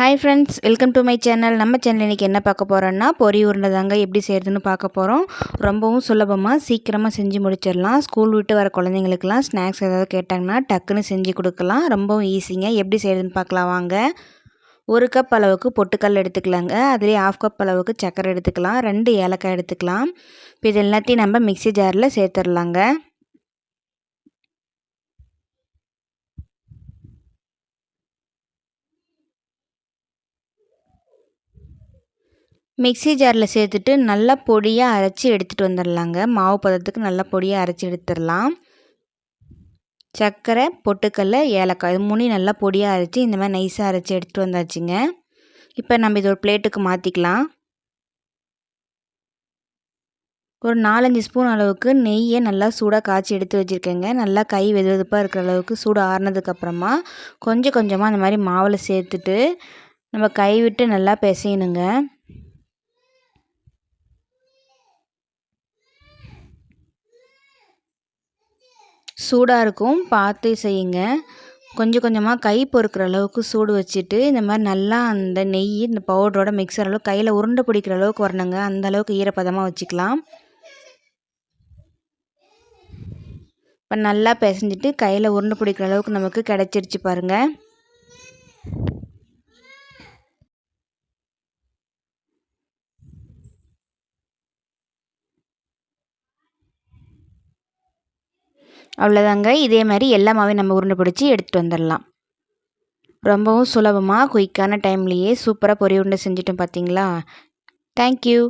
Hi friends welcome to my channel நம்ம channel இன்றைக்கி என்ன பார்க்க போகிறோன்னா பொரி உருண்டை தாங்க எப்படி செய்கிறதுன்னு பார்க்க போகிறோம் ரொம்பவும் சுலபமாக சீக்கிரமாக செஞ்சு முடிச்சிடலாம். ஸ்கூல் விட்டு வர குழந்தைங்களுக்குலாம் ஸ்நாக்ஸ் ஏதாவது கேட்டாங்கன்னா டக்குன்னு செஞ்சு கொடுக்கலாம். ரொம்பவும் ஈஸிங்க எப்படி செய்கிறதுன்னு பார்க்கலாம் வாங்க. ஒரு கப் அளவுக்கு பொட்டுக்கல் எடுத்துக்கலாங்க. அதுலேயே ஆஃப் கப் அளவுக்கு சக்கரை எடுத்துக்கலாம். ரெண்டு ஏலக்காய் எடுத்துக்கலாம். இப்போ இது எல்லாத்தையும் நம்ம மிக்சி ஜாரில் சேர்த்துடலாங்க. மிக்சி ஜாரில் சேர்த்துட்டு நல்லா பொடியாக அரைச்சி எடுத்துகிட்டு வந்துடலாங்க. மாவு பதத்துக்கு நல்லா பொடியாக அரைச்சி எடுத்துடலாம். சர்க்கரை பொட்டுக்கல்ல ஏலக்காய் இது மூணு நல்லா பொடியாக அரைச்சி இந்த மாதிரி நைஸாக அரைச்சி எடுத்துகிட்டு வந்தாச்சுங்க. இப்போ நம்ம இது ஒரு பிளேட்டுக்கு மாற்றிக்கலாம் ஒரு நாலஞ்சு ஸ்பூன் அளவுக்கு நெய்யை நல்லா சூடாக காய்ச்சி எடுத்து வச்சுருக்கேங்க. நல்லா கை வெது வெதுப்பாக இருக்கிற அளவுக்கு சூடு ஆறுனதுக்கப்புறமா கொஞ்சம் கொஞ்சமாக அந்த மாதிரி மாவில் சேர்த்துட்டு நம்ம கை விட்டு நல்லா பிசையணுங்க. சூடாக இருக்கும். பார்த்து செய்யுங்க. கொஞ்சம் கொஞ்சமாக கை பொறுக்கிற அளவுக்கு சூடு வச்சுட்டு இந்த மாதிரி நல்லா அந்த நெய் இந்த பவுடரோட மிக்சர் அளவுக்கு கையில் உருண்டை பிடிக்கிற அளவுக்கு வரணுங்க. அந்த அளவுக்கு ஈரப்பதமாக வச்சுக்கலாம். இப்போ நல்லா பிசைஞ்சிட்டு கையில் உருண்டை பிடிக்கிற அளவுக்கு நமக்கு கிடச்சிருச்சு பாருங்கள் அவ்வளோதாங்க இதே மாதிரி எல்லா மாவையும் நம்ம உருண்டை பிடிச்சி எடுத்துகிட்டு வந்துடலாம். ரொம்பவும் சுலபமாக குயிக்கான டைம்லேயே சூப்பராக பொரி உருண்டை செஞ்சுட்டோம் பார்த்தீங்களா தேங்க்யூ